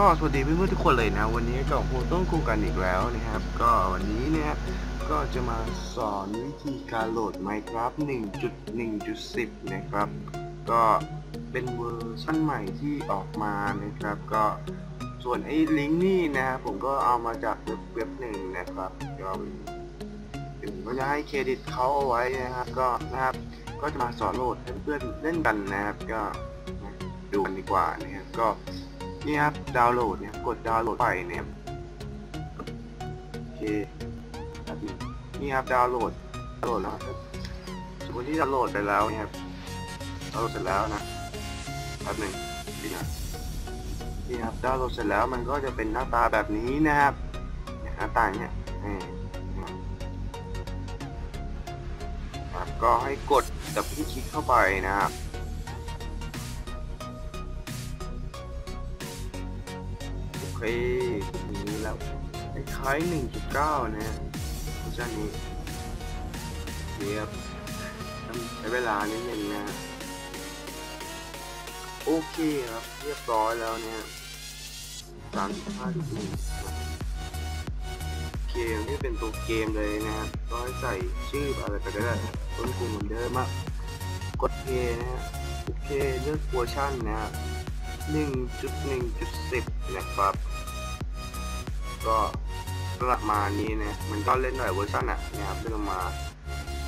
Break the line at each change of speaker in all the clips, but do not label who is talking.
ก็สวัสดีเพื่อนๆทุกคนเลยนะ วันนี้ก็คงต้องคุยกันอีกแล้วนะครับ ก็วันนี้เนี่ยก็จะมาสอนวิธีการโหลด Minecraft 1.1.10 นะครับ ก็เป็นเวอร์ชันใหม่ที่ออกมานะครับ ก็ส่วนไอ้ลิงก์นี่นะครับผมก็เอามาจากเว็บเว็บหนึ่งนะครับก็ผมก็จะให้เครดิตเขาเอาไว้นะครับก็นะครับก็จะมาสอนโหลดเพื่อนๆเล่นกันนะครับ ก็ดูกันดีกว่านะครับก็ นี่ครับดาวน์โหลดเนี่ยกดดาวน์โหลดไปเนี่ยโอเคนี่ครับดาวน์โหลดดาวน์โหลดแล้วครับสมมติที่ดาวน์โหลดไปแล้วเนี่ยครับดาวน์โหลดเสร็จแล้วนะแป๊บหนึ่งนี่นะนี่ครับดาวน์โหลดเสร็จแล้วมันก็จะเป็นหน้าตาแบบนี้นะครับหน้าตาเนี่ยนี่นะครับก็ให้กดดับเบิลคลิกเข้าไปนะครับ โอเคนี้แล้วคล้าย1.9 นะเวอร์ชันนี้เรียบต้องใช้เวลานิดนึงนะ โอเคครับ เรียบร้อยแล้วเนี่ย35ดีกรีเกมที่เป็นตัวเกมเลยนะครับก็ให้ใส่ชื่ออะไรไปก็ได้ต้นกลุ่มเหมือนเดิมอะกดเพย์นะฮะโอเคเลือกเวอร์ชันนะครับ1.1.10 นะครับ ก็ประมาณนี้นะมันก็เล่นหน่อยเวอร์ชันอะนะครับเล่นมา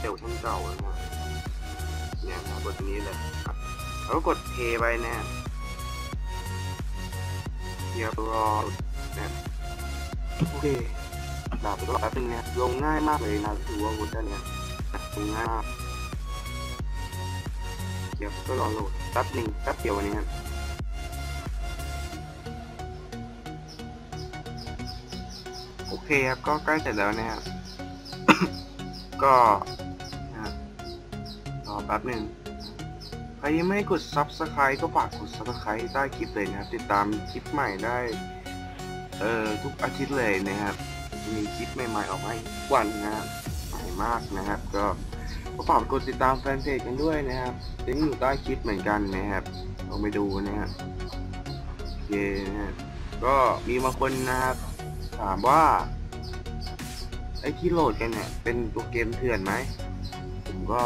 เร็วชั่นเก่าแล้วนะเนี่ยนะบทนี้เลยครับแล้วก็กดเพย์ไปนะเดี๋ยวรอนะโอเคดาบก็แป๊บนึงเนี่ยลงง่ายมากเลยนะถือว่าเวอร์ชันเนี้ยลงง่ายมากเดี๋ยวก็รอโหลดแป๊บหนึ่งแป๊บเดียววันนี้ครับ เคครับก็ใกล้เสร็จแล้วนะครับ ก็นะครับรอแป๊บหนึ่งใครยังไม่กด Subscribe ก็ฝากกด Subscribe ใต้คลิปเลยนะครับติดตามคลิปใหม่ได้เอ่อทุกอาทิตย์เลยนะครับ มีคลิปใหม่ๆออกมาทุกวันนะครับใหม่มากนะครับ ก็ก็ฝากกดติดตามแฟนเพจกันด้วยนะครับลิงก์อยู่ใต้คลิปเหมือนกันนะครับลองไปดูนะครับโอเคนะครับก็มีบางคนนะครับถามว่า ไอ้ที่โหลดกันเนี่ยเป็นตัวเกมเถื่อนไหมผมก็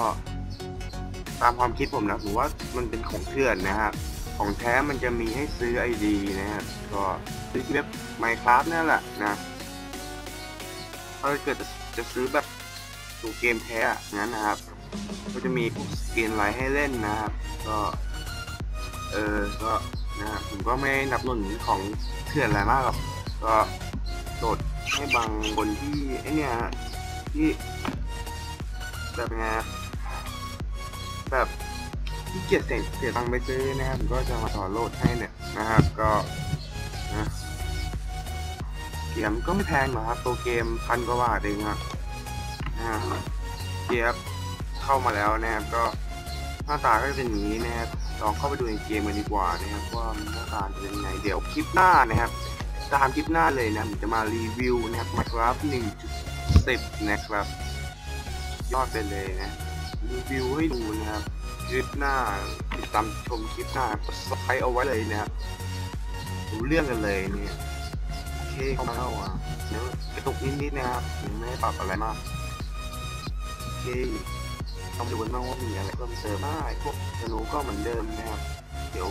ตามความคิดผมนะผมว่ามันเป็นของเถื่อนนะครับของแท้มันจะมีให้ซื้อ ID นะครับก็ซื้อที่เว็บ Minecraft นั่นแหละนะถ้าเกิดจะซื้อแบบตัวเกมแท้อะงั้นนะครับ ก็จะมีพวกสกินอะไรให้เล่นนะครับ ก็เออก็นะครับผมก็ไม่นับหนุนของเถื่อนอะไรมากหรอกก็โหลด ให้บางคนที่ไอเนี่ยฮะที่แบบไงแบบที่เกียจเสียเสียตังไปซื้อนะครับผมก็จะมาสอนโหลดให้เนี่ยนะครับก็นะเกมก็ไม่แพงหรอกครับ ตัวเกมพันกว่าบาทเองครับนะครับเกียบเข้ามาแล้วนะครับก็หน้าตาก็จะเป็นอย่างนี้นะครับลองเข้าไปดูในเกมกันดีกว่านะครับว่าหน้าตาจะเป็นยังไงเดี๋ยวคลิปหน้านะครับ ตามคลิปหน้าเลยนะผมจะมารีวิวนะครับ Minecraft 1.10 นะครับ ยอดไปเลยนะ รีวิวให้ดูนะครับคลิปหน้าติดตามชมคลิปหน้ากด subscribe เอาไว้เลยนะครับดูเรื่องกันเลยเนี่ยโอเคเข้ามาแล้วอะเดี๋ยวกระตุกนิดๆนะครับไม่ได้ปรับอะไรมากโอเคต้องดูกันบ้างว่ามีอะไรเพิ่มเติมได้พวกธนูก็เหมือนเดิมนะครับ เดี๋ยว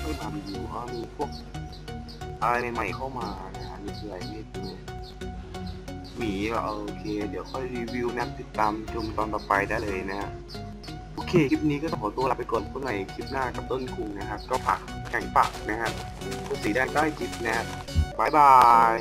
ไม่ทำรีวิวเพราะมีพวก อะไรใหม่ๆเข้ามานะฮะนี่คืออะไรไม่ดูหมีเหรอโอเค เดี๋ยวค่อยรีวิวนะติดตามชมตอนต่อไปได้เลยนะฮะโอเค คลิปนี้ก็ต้องขอตัวลาไปก่อนพบกันใหม่คลิปหน้ากับต้นคุงนะครับ ก็ฝากแข่งปากนะฮะคุณสีแดงได้จิบนะฮะบบายบาย